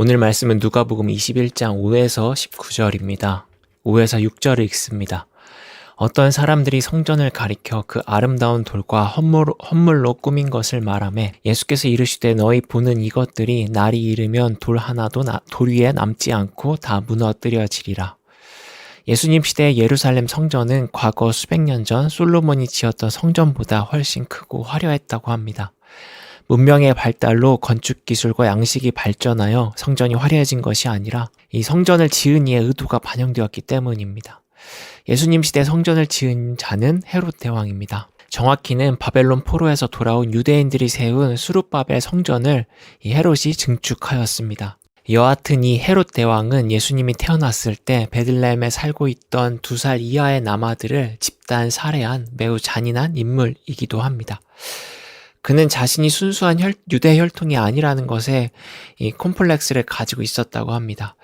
오늘 말씀은 누가복음 21장 5에서 19절입니다. 5에서 6절을 읽습니다. 어떤 사람들이 성전을 가리켜 그 아름다운 돌과 헌물, 헌물로 꾸민 것을 말하매 예수께서 이르시되 너희 보는 이것들이 날이 이르면 돌 하나도 나, 돌 위에 남지 않고 다 무너뜨려지리라. 예수님 시대 예루살렘 성전은 과거 수백 년 전 솔로몬이 지었던 성전보다 훨씬 크고 화려했다고 합니다. 문명의 발달로 건축 기술과 양식이 발전하여 성전이 화려해진 것이 아니라 이 성전을 지은 이의 의도가 반영되었기 때문입니다. 예수님 시대 성전을 지은 자는 헤롯 대왕입니다. 정확히는 바벨론 포로에서 돌아온 유대인들이 세운 수룹바벨 성전을 이 헤롯이 증축하였습니다. 여하튼 이 헤롯 대왕은 예수님이 태어났을 때 베들레헴에 살고 있던 두 살 이하의 남아들을 집단 살해한 매우 잔인한 인물이기도 합니다. 그는 자신이 순수한 혈, 유대 혈통이 아니라는 것에 이 콤플렉스를 가지고 있었다고 합니다.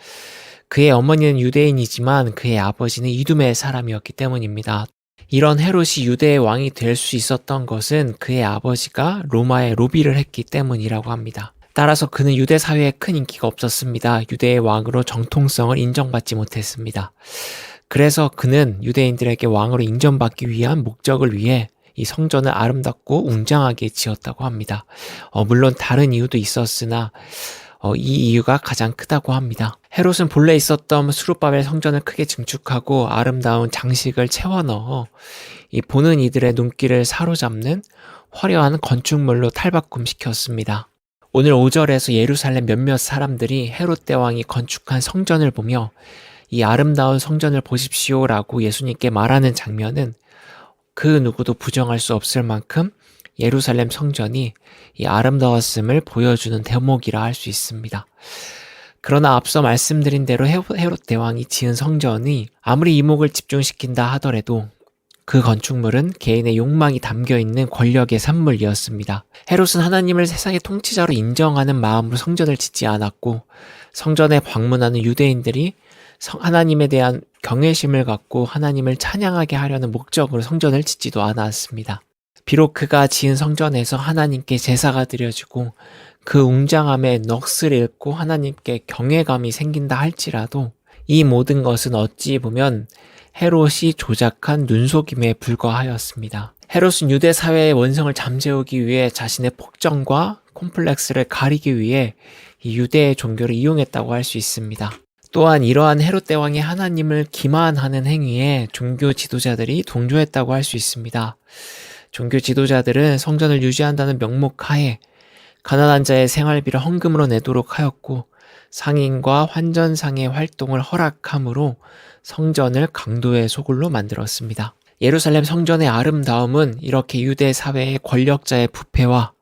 그의 어머니는 유대인이지만 그의 아버지는 이두메의 사람이었기 때문입니다. 이런 헤롯이 유대의 왕이 될 수 있었던 것은 그의 아버지가 로마에 로비를 했기 때문이라고 합니다. 따라서 그는 유대 사회에 큰 인기가 없었습니다. 유대의 왕으로 정통성을 인정받지 못했습니다. 그래서 그는 유대인들에게 왕으로 인정받기 위한 목적을 위해 이 성전을 아름답고 웅장하게 지었다고 합니다. 어, 물론 다른 이유도 있었으나 어, 이 이유가 가장 크다고 합니다. 헤롯은 본래 있었던 수룹바벨 성전을 크게 증축하고 아름다운 장식을 채워 넣어 이 보는 이들의 눈길을 사로잡는 화려한 건축물로 탈바꿈시켰습니다. 오늘 5절에서 예루살렘 몇몇 사람들이 헤롯 대왕이 건축한 성전을 보며 이 아름다운 성전을 보십시오라고 예수님께 말하는 장면은 그 누구도 부정할 수 없을 만큼 예루살렘 성전이 이 아름다웠음을 보여주는 대목이라 할 수 있습니다. 그러나 앞서 말씀드린 대로 헤롯 대왕이 지은 성전이 아무리 이목을 집중시킨다 하더라도 그 건축물은 개인의 욕망이 담겨 있는 권력의 산물이었습니다. 헤롯은 하나님을 세상의 통치자로 인정하는 마음으로 성전을 짓지 않았고 성전에 방문하는 유대인들이 하나님에 대한 경외심을 갖고 하나님을 찬양하게 하려는 목적으로 성전을 짓지도 않았습니다. 비록 그가 지은 성전에서 하나님께 제사가 드려지고 그 웅장함에 넋을 잃고 하나님께 경외감이 생긴다 할지라도 이 모든 것은 어찌 보면 헤롯이 조작한 눈속임에 불과하였습니다. 헤롯은 유대 사회의 원성을 잠재우기 위해 자신의 폭정과 콤플렉스를 가리기 위해 이 유대의 종교를 이용했다고 할 수 있습니다. 또한 이러한 헤롯 대왕의 하나님을 기만하는 행위에 종교 지도자들이 동조했다고 할 수 있습니다. 종교 지도자들은 성전을 유지한다는 명목 하에 가난한 자의 생활비를 헌금으로 내도록 하였고 상인과 환전상의 활동을 허락함으로 성전을 강도의 소굴로 만들었습니다. 예루살렘 성전의 아름다움은 이렇게 유대 사회의 권력자의 부패와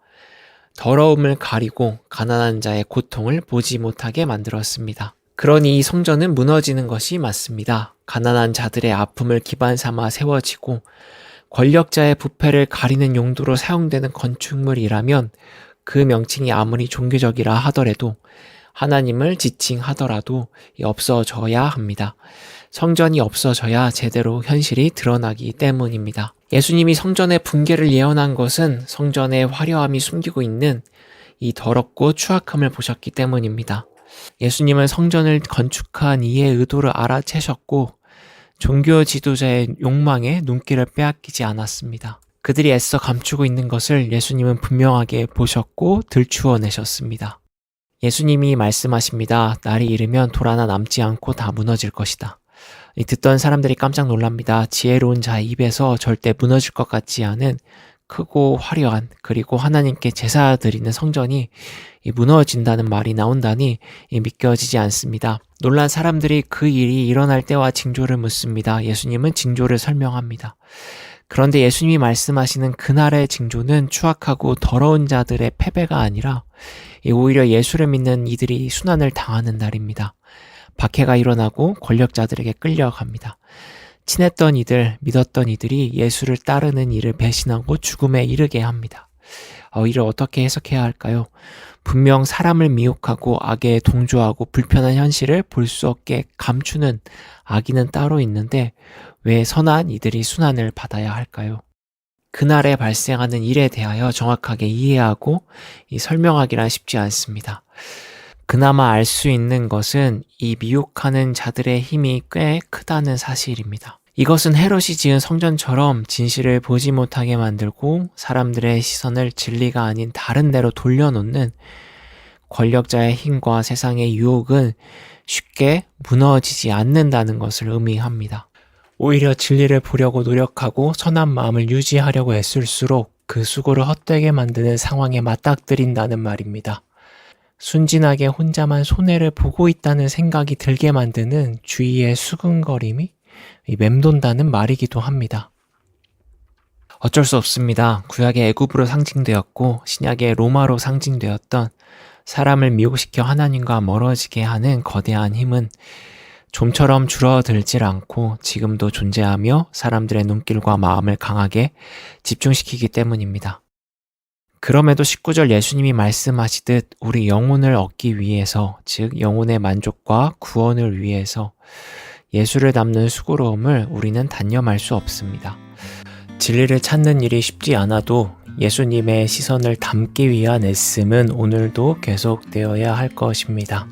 더러움을 가리고 가난한 자의 고통을 보지 못하게 만들었습니다. 그러니 이 성전은 무너지는 것이 맞습니다. 가난한 자들의 아픔을 기반 삼아 세워지고 권력자의 부패를 가리는 용도로 사용되는 건축물이라면 그 명칭이 아무리 종교적이라 하더라도 하나님을 지칭하더라도 없어져야 합니다. 성전이 없어져야 제대로 현실이 드러나기 때문입니다. 예수님이 성전의 붕괴를 예언한 것은 성전의 화려함이 숨기고 있는 이 더럽고 추악함을 보셨기 때문입니다. 예수님은 성전을 건축한 이의 의도를 알아채셨고 종교 지도자의 욕망에 눈길을 빼앗기지 않았습니다. 그들이 애써 감추고 있는 것을 예수님은 분명하게 보셨고 들추어 내셨습니다. 예수님이 말씀하십니다. 날이 이르면 돌 하나 남지 않고 다 무너질 것이다. 듣던 사람들이 깜짝 놀랍니다. 지혜로운 자의 입에서 절대 무너질 것 같지 않은 크고 화려한 그리고 하나님께 제사 드리는 성전이 무너진다는 말이 나온다니 믿겨지지 않습니다. 놀란 사람들이 그 일이 일어날 때와 징조를 묻습니다. 예수님은 징조를 설명합니다. 그런데 예수님이 말씀하시는 그날의 징조는 추악하고 더러운 자들의 패배가 아니라 오히려 예수를 믿는 이들이 순환을 당하는 날입니다. 박해가 일어나고 권력자들에게 끌려갑니다. 친했던 이들, 믿었던 이들이 예수를 따르는 일을 배신하고 죽음에 이르게 합니다. 어, 이를 어떻게 해석해야 할까요? 분명 사람을 미혹하고 악에 동조하고 불편한 현실을 볼 수 없게 감추는 악인은 따로 있는데 왜 선한 이들이 순환을 받아야 할까요? 그날에 발생하는 일에 대하여 정확하게 이해하고 설명하기란 쉽지 않습니다. 그나마 알 수 있는 것은 이 미혹하는 자들의 힘이 꽤 크다는 사실입니다. 이것은 헤롯이 지은 성전처럼 진실을 보지 못하게 만들고 사람들의 시선을 진리가 아닌 다른 데로 돌려놓는 권력자의 힘과 세상의 유혹은 쉽게 무너지지 않는다는 것을 의미합니다. 오히려 진리를 보려고 노력하고 선한 마음을 유지하려고 애쓸수록 그 수고를 헛되게 만드는 상황에 맞닥뜨린다는 말입니다. 순진하게 혼자만 손해를 보고 있다는 생각이 들게 만드는 주위의 수근거림이 이 맴돈다는 말이기도 합니다. 어쩔 수 없습니다. 구약의 애굽으로 상징되었고 신약의 로마로 상징되었던 사람을 미혹시켜 하나님과 멀어지게 하는 거대한 힘은 좀처럼 줄어들질 않고 지금도 존재하며 사람들의 눈길과 마음을 강하게 집중시키기 때문입니다. 그럼에도 19절 예수님이 말씀하시듯 우리 영혼을 얻기 위해서, 즉 영혼의 만족과 구원을 위해서 예수를 담는 수고로움을 우리는 단념할 수 없습니다. 진리를 찾는 일이 쉽지 않아도 예수님의 시선을 담기 위한 애씀은 오늘도 계속되어야 할 것입니다.